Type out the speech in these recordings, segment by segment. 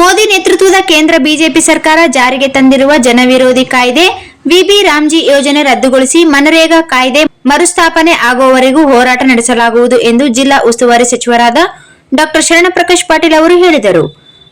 ಮೋದಿ ನೇತೃತ್ವದ ಕೇಂದ್ರ ಬಿಜೆಪಿ ಸರ್ಕಾರ ಜಾರಿಗೆ ತಂದಿರುವ ಜನವಿರೋಧಿ ಕಾಯ್ದೆ, ವಿಬಿ ರಾಮ್ಜಿ ಯೋಜನೆ ರದ್ದುಗೊಳಿಸಿ ಮನರೇಗಾ ಕಾಯ್ದೆ ಮರುಸ್ಥಾಪನೆ ಆಗುವವರೆಗೂ ಹೋರಾಟ ನಡೆಸಲಾಗುವುದು ಎಂದು ಜಿಲ್ಲಾ ಉಸ್ತುವಾರಿ ಸಚಿವರಾದ ಡಾಕ್ಟರ್ ಶರಣಪ್ರಕಾಶ್ ಪಾಟೀಲ್ ಅವರು ಹೇಳಿದರು.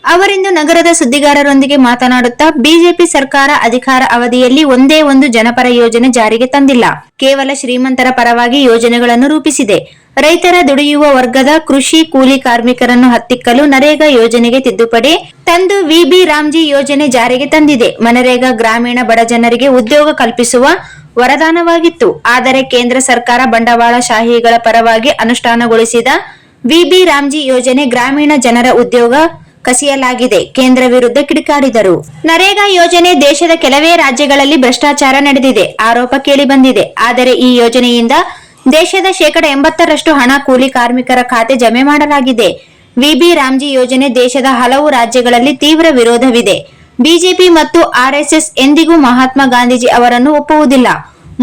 ಅವರಿಂದು ನಗರದ ಸುದ್ದಿಗಾರರೊಂದಿಗೆ ಮಾತನಾಡುತ್ತಾ ಬಿಜೆಪಿ ಸರ್ಕಾರ ಅಧಿಕಾರ ಅವಧಿಯಲ್ಲಿ ಒಂದೇ ಒಂದು ಜನಪರ ಯೋಜನೆ ಜಾರಿಗೆ ತಂದಿಲ್ಲ. ಕೇವಲ ಶ್ರೀಮಂತರ ಪರವಾಗಿ ಯೋಜನೆಗಳನ್ನು ರೂಪಿಸಿದೆ. ರೈತರ ದುಡಿಯುವ ವರ್ಗದ ಕೃಷಿ ಕೂಲಿ ಕಾರ್ಮಿಕರನ್ನು ಹತ್ತಿಕ್ಕಲು ನರೇಗಾ ಯೋಜನೆಗೆ ತಿದ್ದುಪಡಿ ತಂದು ವಿಬಿ ರಾಮ್ಜಿ ಯೋಜನೆ ಜಾರಿಗೆ ತಂದಿದೆ. ಮನರೇಗಾ ಗ್ರಾಮೀಣ ಬಡ ಜನರಿಗೆ ಉದ್ಯೋಗ ಕಲ್ಪಿಸುವ ವರದಾನವಾಗಿತ್ತು. ಆದರೆ ಕೇಂದ್ರ ಸರ್ಕಾರ ಬಂಡವಾಳಶಾಹಿಗಳ ಪರವಾಗಿ ಅನುಷ್ಠಾನಗೊಳಿಸಿದ ವಿಬಿ ರಾಮ್ಜಿ ಯೋಜನೆ ಗ್ರಾಮೀಣ ಜನರ ಉದ್ಯೋಗ ಕಸಿಯಲಾಗಿದೆ. ಕೇಂದ್ರ ವಿರುದ್ಧ ಕಿಡಿಕಾಡಿದರು ನರೇಗಾ ಯೋಜನೆ ದೇಶದ ಕೆಲವೇ ರಾಜ್ಯಗಳಲ್ಲಿ ಭ್ರಷ್ಟಾಚಾರ ನಡೆದಿದೆ. ಆರೋಪ ಕೇಳಿಬಂದಿದೆ ಆದರೆ ಈ ಯೋಜನೆಯಿಂದ ದೇಶದ ಶೇಕಡ ಎಂಬತ್ತರಷ್ಟು ಹಣ ಕೂಲಿ ಕಾರ್ಮಿಕರ ಖಾತೆ ಜಮೆ ಮಾಡಲಾಗಿದೆ. ವಿಬಿ ರಾಮ್ಜಿ ಯೋಜನೆ ದೇಶದ ಹಲವು ರಾಜ್ಯಗಳಲ್ಲಿ ತೀವ್ರ ವಿರೋಧವಿದೆ. ಬಿಜೆಪಿ ಮತ್ತು ಆರ್ಎಸ್ಎಸ್ ಎಂದಿಗೂ ಮಹಾತ್ಮ ಗಾಂಧೀಜಿ ಅವರನ್ನು ಒಪ್ಪುವುದಿಲ್ಲ.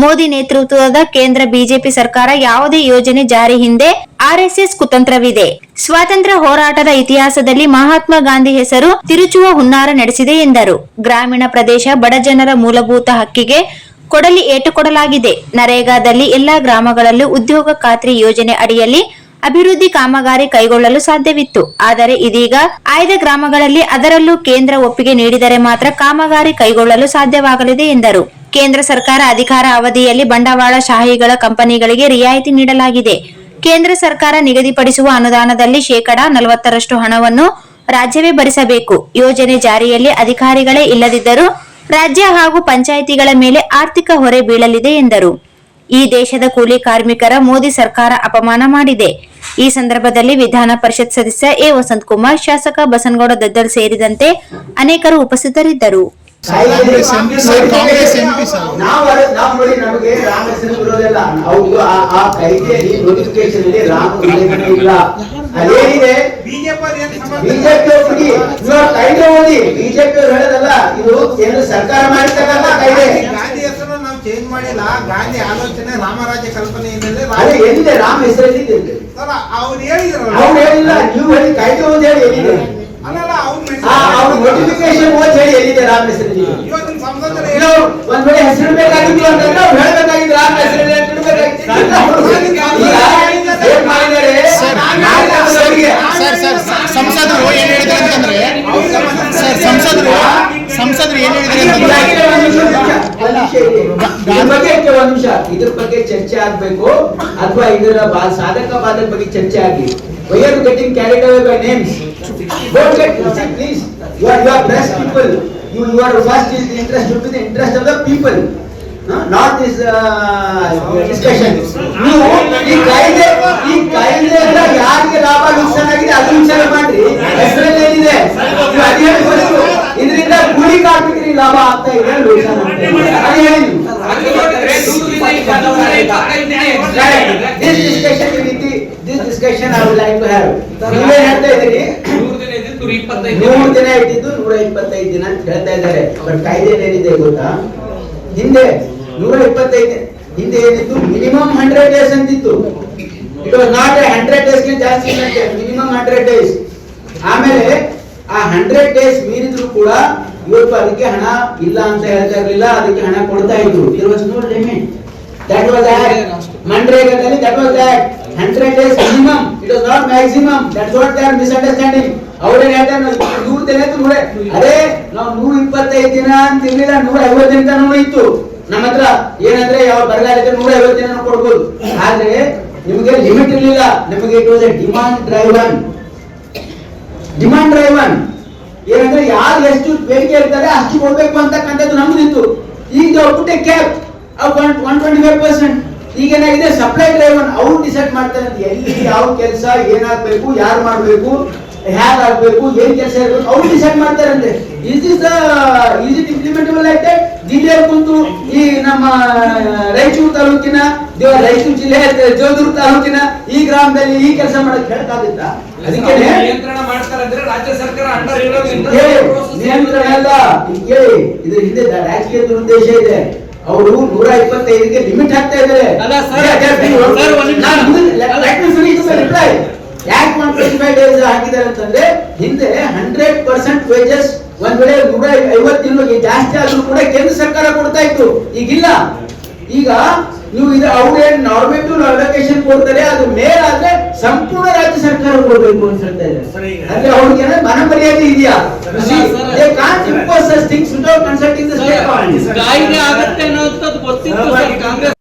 ಮೋದಿ ನೇತೃತ್ವದ ಕೇಂದ್ರ ಬಿಜೆಪಿ ಸರ್ಕಾರ ಯಾವುದೇ ಯೋಜನೆ ಜಾರಿ ಹಿಂದೆ ಆರ್ಎಸ್ಎಸ್ ಕುತಂತ್ರವಿದೆ. ಸ್ವಾತಂತ್ರ್ಯ ಹೋರಾಟದ ಇತಿಹಾಸದಲ್ಲಿ ಮಹಾತ್ಮ ಗಾಂಧಿ ಹೆಸರು ತಿರುಚುವ ಹುನ್ನಾರ ನಡೆಸಿದೆ ಎಂದರು. ಗ್ರಾಮೀಣ ಪ್ರದೇಶ ಬಡಜನರ ಮೂಲಭೂತ ಹಕ್ಕಿಗೆ ಕೊಡಲಿ ಏಟು ಕೊಡಲಾಗಿದೆ ನರೇಗಾದಲ್ಲಿ ಎಲ್ಲಾ ಗ್ರಾಮಗಳಲ್ಲೂ ಉದ್ಯೋಗ ಖಾತ್ರಿ ಯೋಜನೆ ಅಡಿಯಲ್ಲಿ ಅಭಿವೃದ್ಧಿ ಕಾಮಗಾರಿ ಕೈಗೊಳ್ಳಲು ಸಾಧ್ಯವಿತ್ತು. ಆದರೆ ಇದೀಗ ಆಯ್ದ ಗ್ರಾಮಗಳಲ್ಲಿ ಅದರಲ್ಲೂ ಕೇಂದ್ರ ಒಪ್ಪಿಗೆ ನೀಡಿದರೆ ಮಾತ್ರ ಕಾಮಗಾರಿ ಕೈಗೊಳ್ಳಲು ಸಾಧ್ಯವಾಗಲಿದೆ ಎಂದರು. ಕೇಂದ್ರ ಸರ್ಕಾರ ಅಧಿಕಾರ ಅವಧಿಯಲ್ಲಿ ಬಂಡವಾಳಶಾಹಿಗಳ ಕಂಪನಿಗಳಿಗೆ ರಿಯಾಯಿತಿ ನೀಡಲಾಗಿದೆ. ಕೇಂದ್ರ ಸರ್ಕಾರ ನಿಗದಿಪಡಿಸುವ ಅನುದಾನದಲ್ಲಿ ಶೇಕಡಾ ನಲವತ್ತರಷ್ಟು ಹಣವನ್ನು ರಾಜ್ಯವೇ ಭರಿಸಬೇಕು. ಯೋಜನೆ ಜಾರಿಯಲ್ಲಿ ಅಧಿಕಾರಿಗಳೇ ಇಲ್ಲದಿದ್ದರೂ ರಾಜ್ಯ ಹಾಗೂ ಪಂಚಾಯಿತಿಗಳ ಮೇಲೆ ಆರ್ಥಿಕ ಹೊರೆ ಬೀಳಲಿದೆ ಎಂದರು. ಈ ದೇಶದ ಕೂಲಿ ಕಾರ್ಮಿಕರ ಮೋದಿ ಸರ್ಕಾರ ಅಪಮಾನ ಮಾಡಿದೆ. ಈ ಸಂದರ್ಭದಲ್ಲಿ ವಿಧಾನ ಪರಿಷತ್ ಸದಸ್ಯ ಎ ವಸಂತ್ ಕುಮಾರ್ ಶಾಸಕ ಬಸನಗೌಡ ದದ್ದಲ್ ಸೇರಿದಂತೆ ಅನೇಕರು ಉಪಸ್ಥಿತರಿದ್ದರು. Congress sir, Congress MP sir. ನಾವು ನಾವು ನೋಡಿ ನಮಗೆ ಬರೋದಿಲ್ಲ ಆ ನೋಟಿಫಿಕೇಶನ್ ಅಲ್ಲಿ ಇಲ್ಲ. ಅದೇನಿದೆ? ಬಿಜೆಪಿ ಇವಾಗ ಕಾಯ್ದೆ ಓದಿ ಬಿಜೆಪಿ ಅವ್ರು ಹೇಳೋದಲ್ಲ ಇದು ಕೇಂದ್ರ ಸರ್ಕಾರ ಮಾಡಿರ್ತಕ್ಕಂಥ ಕಾಯ್ದೆ ಗಾಂಧಿ ಹೆಸರು ನಾವು ಚೇಂಜ್ ಮಾಡಿಲ್ಲ. ಗಾಂಧಿ ಆಲೋಚನೆ ರಾಮರಾಜ್ಯ ಕಲ್ಪನೆ ಅದೇ ಎಲ್ಲಿದೆ? ರಾಮ ಹೆಸರಲ್ಲಿ ಅವ್ರು ಹೇಳಿದ್ರು ಅವ್ರು ಹೇಳಿಲ್ಲ. ನೀವು ಹೇಳಿ ಕಾಯ್ದೆ ಓದಿ ಹೇಳಿ ಎಲ್ಲಿದೆ? ಆ ನೋಟಿಫಿಕೇಶನ್ ಓದಿ ಹೇಳಿ ಎಲ್ಲಿದೆ ರಾಮ ಹೆಸರಲ್ಲಿ ಸಂಸದರು ಇಲ್ಲ, ಒಂದ್ ವೇಳೆ ಹೆಸರು ಬೇಕಾಗಿತ್ತು ಅಂತಂದ್ರೆ ಅವ್ರು ಹೇಳ್ಬೇಕಾಗಿತ್ತು ರಾಮ ಹೆಸರಲ್ಲಿ ಅಂತ ಇಡ್ಬೇಕಾಗಿತ್ತು. ಈಗ ಏನ್ ಸರ್, ಸರ್ ಸರ್ ಸಂಸದರು ಏನ್ ಹೇಳಿದ್ರು ಅಂತಂದ್ರೆ ಸರ್ ಸಂಸದರು ಸಂಸದರು ಏನ್ ಹೇಳಿದ್ರು ಅಂತಂದ್ರೆ ಇದ್ರ ಬಗ್ಗೆ ಒಂದ್ ನಿಮಿಷ ಇದ್ರ ಬಗ್ಗೆ ಚರ್ಚೆ ಆಗ್ಬೇಕು ಅಥವಾ ಇದರ ಬಾ- ಸಾಧಕ ಬಾಧಕ ಬಗ್ಗೆ ಚರ್ಚೆ ಆಗಿ why are getting carried away by names don't get Please you are you are breast people you you are first is interest to the interest of the people not this discussion ನೀವು ಈ ಕಾಯ್ದೆ ಈ ಕಾಯ್ದೆಯಿಂದ ಯಾರಿಗೆ ಲಾಭ ನುಕ್ಸಾನ್ ಆಗಿದೆ ಅದು ವಿಚಾರ ಮಾಡ್ರಿ ಹೆಸರಲ್ಲಿ ಏನಿದೆ ನೀವು ಅದು ಹೇಳಿ first. ಇದರಿಂದ ಕೂಲಿ ಕಾರ್ಮಿಕರಿಗೆ ಲಾಭ ಆಗ್ತಾ ಇದೆ ನುಕ್ಸಾನ್ ಆಗ್ತಾ ಇದೆ ಅದು ಹೇಳಿ ನೀವು. Right. This discussion with the, this discussion I would like to have. ನೀವೇ ನೂರ ದಿನ ಇಟ್ಟಿದ್ದು ನೂರ ಇಪ್ಪತ್ತೈದು ದಿನ ಅಂತ ಹೇಳ್ತಾ ಇದ್ದಾರೆ. ಬಟ್ ಕಾಯ್ದೆ ಏನಿದೆ ಗೊತ್ತಾ? ಹಿಂದೆ ನೂರ ಇಪ್ಪತ್ತೈದು ಹಿಂದೆ ಏನಿತ್ತು? ಮಿನಿಮಮ್ ಹಂಡ್ರೆಡ್ ಡೇಸ್ ಅಂತಿತ್ತು. It was not hundred days ಜಾಸ್ತಿ ಇಲ್ಲಂತೆ ಮಿನಿಮಮ್ ಹಂಡ್ರೆಡ್ ಡೇಸ್. ಆಮೇಲೆ ಆ ಹಂಡ್ರೆಡ್ ಡೇಸ್ ಮೀರಿದ್ರು ಕೂಡ ಇವತ್ತು ಅದಕ್ಕೆ ಹಣ ಇಲ್ಲ ಅಂತ ಹೇಳ್ತಾ ಇರ್ಲಿಲ್ಲ. ಅದಕ್ಕೆ ಹಣ ಕೊಡ್ತಾ ಇದ್ರು. It was no limit that was ಮನ್ರೇಗಾದಲ್ಲಿ that was act hundred days minimum it was not maximum that's what they are misunderstanding ಅವರೇ ಹೇಳ್ತಾರೆ ನೂರ್ ದಿನ ನೂರೇ ಅದೇ ನಾವು ನೂರ ಇಪ್ಪತ್ತೈದು ದಿನ ಅಂತ ಇರ್ಲಿಲ್ಲ ನೂರ ಐವತ್ತು ದಿನ ಇತ್ತು. ನಮ್ಮ ಹತ್ರ ಏನಂದ್ರೆ ಯಾವ ಬರಗಾಲ ಇದ್ರೆ ನೂರ ಐವತ್ತು ದಿನ ಕೊಡ್ಬೋದು. ಆದ್ರೆ ನಿಮಗೆ ಲಿಮಿಟ್ ಇರ್ಲಿಲ್ಲ. ನಿಮಗೆ it was a demand driven demand driven ಏನಂದ್ರೆ ಯಾರು ಎಷ್ಟು ಬೇಡಿಕೆ ಇರ್ತಾರೆ ಅಷ್ಟು ಕೊಡ್ಬೇಕು ಅಂತಕ್ಕಂಥದ್ದು ನಮ್ದಿತ್ತು ಈಗ ಒಬ್ಬಟ್ಟೆ cap one twenty five percent ಈಗ ಏನಾಗಿದೆ? ಸಪ್ಲೈ ಡ್ರೈವನ್ ಅವ್ರು ಡಿಸೈಡ್ ಮಾಡ್ತಾರೆ ಎಲ್ಲಿ ಯಾವ ಕೆಲಸ ಏನಾಗ್ಬೇಕು, ಯಾರು ಮಾಡ್ಬೇಕು? ಹ್ಯಾಗ್ ಆಗ್ಬೇಕು ಏನ್ ಕೆಲಸ ಇರ್ಬೇಕು ಅವ್ರು ಡಿಸೈಡ್ ಮಾಡ್ತಾರೆ ಅಂದ್ರೆ is is is it implementable that ಜಿಲ್ಲೆಯಲ್ಲಿ ಕುಂತು ಈ ನಮ್ಮ ರಾಯಚೂರು ತಾಲೂಕಿನ ದೇವ- ರಾಯಚೂರು ಜಿಲ್ಲೆ ಜೋಧೂರು ತಾಲೂಕಿನ ಈ ಗ್ರಾಮದಲ್ಲಿ ಈ ಕೆಲಸ ಮಾಡಕ್ ಹೇಳಕ್ಕಾಗುತ್ತಾ? ಅದಕ್ಕೆ ನಿಯಂತ್ರಣ ಮಾಡ್ತಾರಂದ್ರೆ ರಾಜ್ಯ ಸರ್ಕಾರ ಅಂಡರ್ ನಿಯಂತ್ರಣ ಅಲ್ಲ ಕೇಳಿ ಇದ್ರ ಹಿಂದೆ ರಾಜಕೀಯ ದುರುದ್ದೇಶ ಇದೆ. ಅವರು ನೂರ ಇಪ್ಪತ್ತೈದಕ್ಕೆ ಲಿಮಿಟ್ ಹಾಕ್ತಾ ಇದ್ದಾರೆ. ಯಾಕೆ ಒನ್ ಟ್ವೆಂಟಿ ಫೈವ್ ಡೇಸ್ ಹಾಕಿದ್ದಾರೆ ಅಂತಂದ್ರೆ ಹಿಂದೆ ಹಂಡ್ರೆಡ್ ಪರ್ಸೆಂಟ್ ವೇಜಸ್ ಒಂದ್ ವೇಳೆ ನೂರ ಐವತ್ತಿನ ಜಾಸ್ತಿ ಆದ್ರೂ ಕೂಡ ಕೇಂದ್ರ ಸರ್ಕಾರ ಕೊಡ್ತಾ ಇತ್ತು. ಈಗಿಲ್ಲ. ಈಗ ನೀವು ಇದು ಅವ್ರೇನ್ ನಾರ್ಮೇಟಿವ್ ಅಲೋಕೇಶನ್ ಕೊಡ್ತಾರೆ ಅದು ಮೇಲಾದ್ರೆ ಸಂಪೂರ್ಣ ರಾಜ್ಯ ಸರ್ಕಾರ ಕೊಡ್ಬೇಕು ಅಂತ ಹೇಳ್ತಾ ಇದ್ದಾರೆ ಅಂದ್ರೆ ಅವ್ರಿಗೆ ಮನ ಮರ್ಯಾದೆ ಇದೆಯಾ? They can't impose things without consulting the state ಕಾಯ್ದೆ ಆಗುತ್ತೆ ಅನ್ನೋದು ಗೊತ್ತಿತ್ತು ಸರ್ ಕಾಂಗ್ರೆಸ್